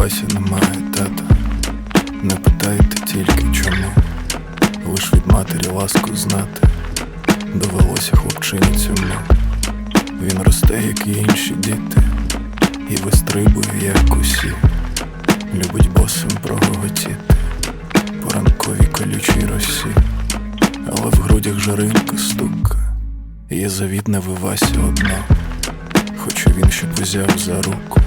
Вася немає тата. Не питайте тільки чому. Лиш від матері ласку знати. Довелося хлопчині цьому. Він росте, як і інші діти, і вистрибує, як усі. Любить босим прогоготіти по ранковій колючій росі, але в грудях жаринка стука, є завідне вивася одна, Хочу він, щоб узяв за руку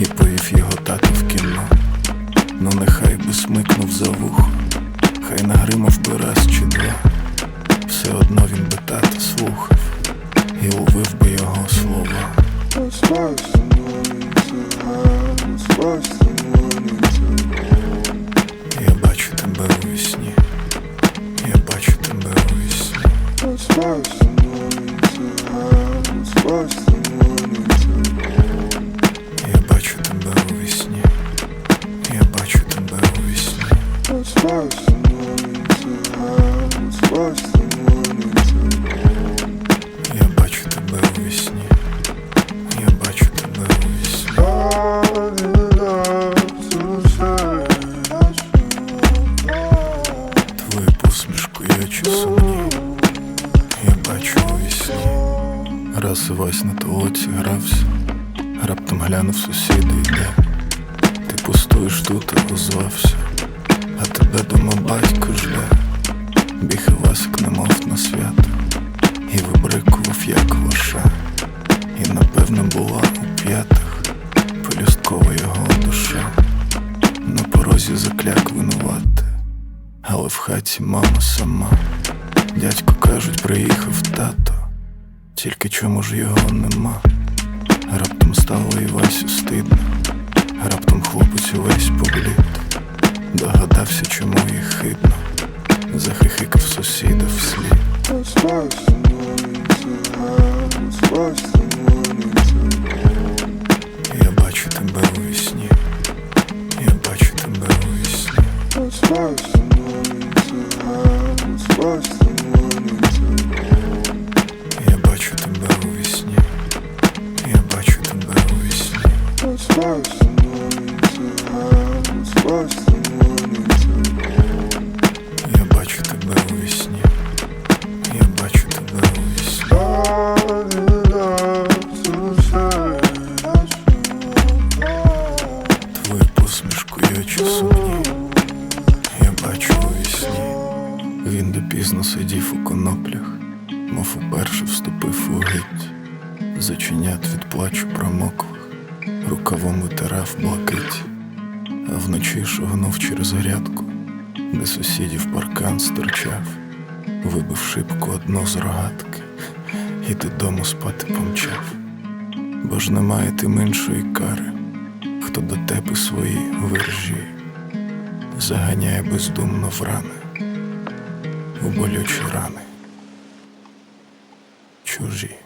і повів його тато в кіно. Ну нехай би смикнув за вухо, хай нагримав би раз чи два. Все одно він би тата слухав і ловив би його слова. Я бачу тебе у вісні, я бачу тебе у вісні. Я сумні, я бачу у вісні. Раз Івась на толоці грався, раптом глянув сусіди йде. Ти пустуєш тут, а озвався, а тебе дома батько жде. Біг Івасик немов на свято, і вибрикував, як лоша. І напевно була у п'ятах полюсткова його душа. На порозі закляк винувати, але в хаті мама сама. Дядько кажуть, приїхав тато, тільки чому ж його нема? Раптом стало і Васю стидно, раптом хлопець увесь поблід, догадався, чому їх хитно, захихикав сусіда вслід. Я бачу тебе у вісні, я бачу тебе у вісні. Я бачу тебе у вісні, я бачу тебе у вісні. Твою посмішку і очі я бачу у вісні. Він допізно сидів у коноплях, мов уперше вступив у гить. Заченят від плачу промоклих, рукавом витирав блакить, а вночі шугнув через грядку, де сусідів паркан стирчав, вибив шибку одно з рогатки, і додому спати помчав. Бо ж немає тим іншої кари, хто до тепи свої виржі заганяє бездумно в рани, у болючі рани, чужі.